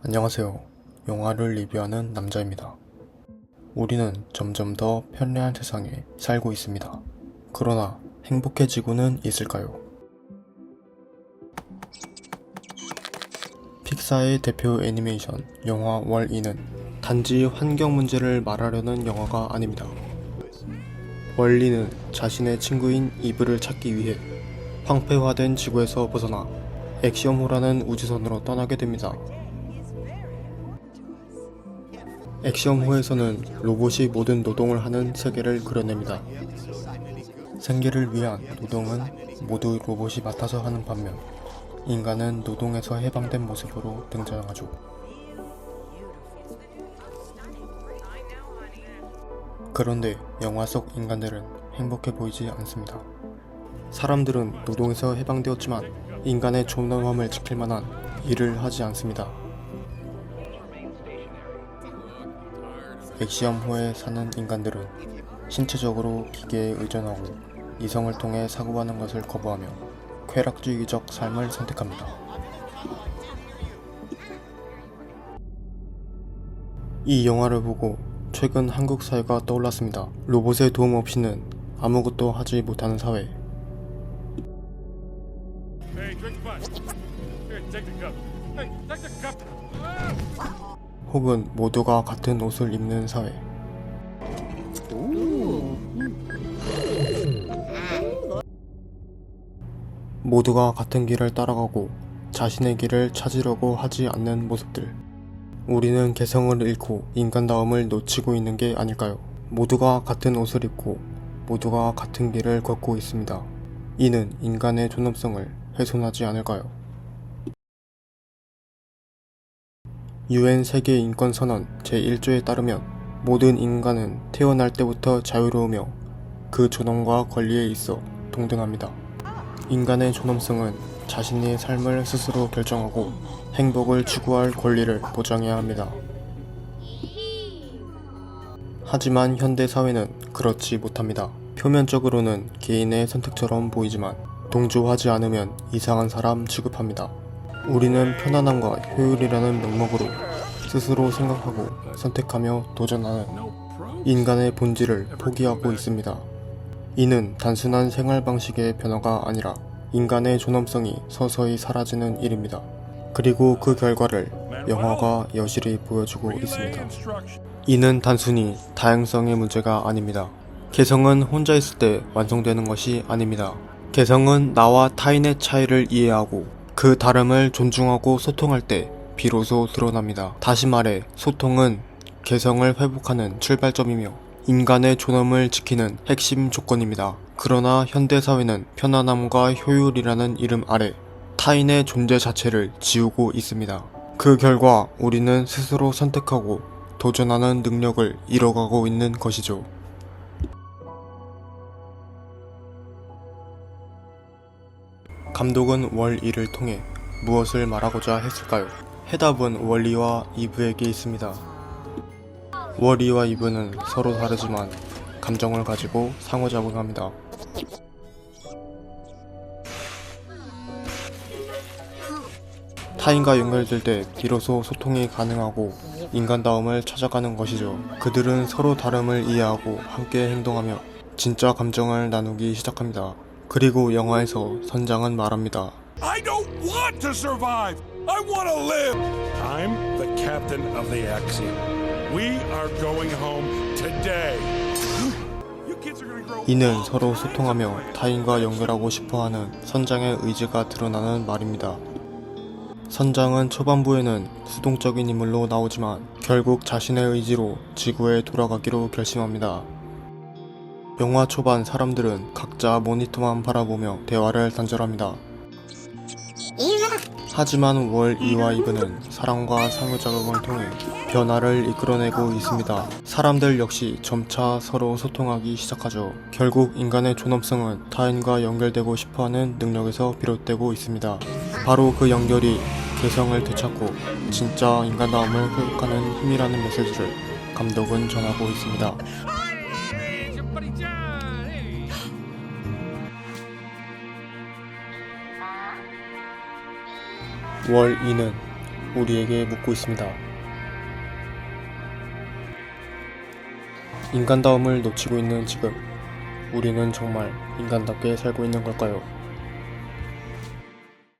안녕하세요. 영화를 리뷰하는 남자입니다. 우리는 점점 더 편리한 세상에 살고 있습니다. 그러나 행복해지고는 있을까요? 픽사의 대표 애니메이션 영화 월이는 단지 환경 문제를 말하려는 영화가 아닙니다. 월리는 자신의 친구인 이브를 찾기 위해 황폐화된 지구에서 벗어나 엑시엄호라는 우주선으로 떠나게 됩니다. 엑시엄호에서는 로봇이 모든 노동을 하는 세계를 그려냅니다. 생계를 위한 노동은 모두 로봇이 맡아서 하는 반면 인간은 노동에서 해방된 모습으로 등장하죠. 그런데 영화 속 인간들은 행복해 보이지 않습니다. 사람들은 노동에서 해방되었지만 인간의 존엄함을 지킬 만한 일을 하지 않습니다. 엑시엄호에 사는 인간들은 신체적으로 기계에 의존하고 이성을 통해 사고하는 것을 거부하며 쾌락주의적 삶을 선택합니다. 이 영화를 보고 최근 한국 사회가 떠올랐습니다. 로봇의 도움 없이는 아무것도 하지 못하는 사회. 혹은 모두가 같은 옷을 입는 사회. 모두가 같은 길을 따라가고 자신의 길을 찾으려고 하지 않는 모습들. 우리는 개성을 잃고 인간다움을 놓치고 있는 게 아닐까요? 모두가 같은 옷을 입고 모두가 같은 길을 걷고 있습니다. 이는 인간의 존엄성을 훼손하지 않을까요? 유엔 세계 인권 선언 제1조에 따르면 모든 인간은 태어날 때부터 자유로우며 그 존엄과 권리에 있어 동등합니다. 인간의 존엄성은 자신의 삶을 스스로 결정하고 행복을 추구할 권리를 보장해야 합니다. 하지만 현대 사회는 그렇지 못합니다. 표면적으로는 개인의 선택처럼 보이지만 동조하지 않으면 이상한 사람 취급합니다. 우리는 편안함과 효율이라는 명목으로 스스로 생각하고 선택하며 도전하는 인간의 본질을 포기하고 있습니다. 이는 단순한 생활 방식의 변화가 아니라 인간의 존엄성이 서서히 사라지는 일입니다. 그리고 그 결과를 영화가 여실히 보여주고 있습니다. 이는 단순히 다양성의 문제가 아닙니다. 개성은 혼자 있을 때 완성되는 것이 아닙니다. 개성은 나와 타인의 차이를 이해하고 그 다름을 존중하고 소통할 때 비로소 드러납니다. 다시 말해, 소통은 개성을 회복하는 출발점이며 인간의 존엄을 지키는 핵심 조건입니다. 그러나 현대사회는 편안함과 효율이라는 이름 아래 타인의 존재 자체를 지우고 있습니다. 그 결과 우리는 스스로 선택하고 도전하는 능력을 잃어가고 있는 것이죠. 감독은 월이를 통해 무엇을 말하고자 했을까요? 해답은 월리와 이브에게 있습니다. 월이와 이브는 서로 다르지만 감정을 가지고 상호작용합니다. 타인과 연결될 때 비로소 소통이 가능하고 인간다움을 찾아가는 것이죠. 그들은 서로 다름을 이해하고 함께 행동하며 진짜 감정을 나누기 시작합니다. 그리고 영화에서 선장은 말합니다. I don't want to survive. I want to live. I'm the captain of the Axiom. We are going home today. 이는 서로 소통하며 타인과 연결하고 싶어하는 선장의 의지가 드러나는 말입니다. 선장은 초반부에는 수동적인 인물로 나오지만 결국 자신의 의지로 지구에 돌아가기로 결심합니다. 영화 초반 사람들은 각자 모니터만 바라보며 대화를 단절합니다. 하지만 월 2와 2부는 사랑과 상호작용을 통해 변화를 이끌어내고 있습니다. 사람들 역시 점차 서로 소통하기 시작하죠. 결국 인간의 존엄성은 타인과 연결되고 싶어하는 능력에서 비롯되고 있습니다. 바로 그 연결이 개성을 되찾고 진짜 인간다움을 회복하는 힘이라는 메시지를 감독은 전하고 있습니다. 월 2는 우리에게 묻고 있습니다. 인간다움을 놓치고 있는 지금, 우리는 정말 인간답게 살고 있는 걸까요?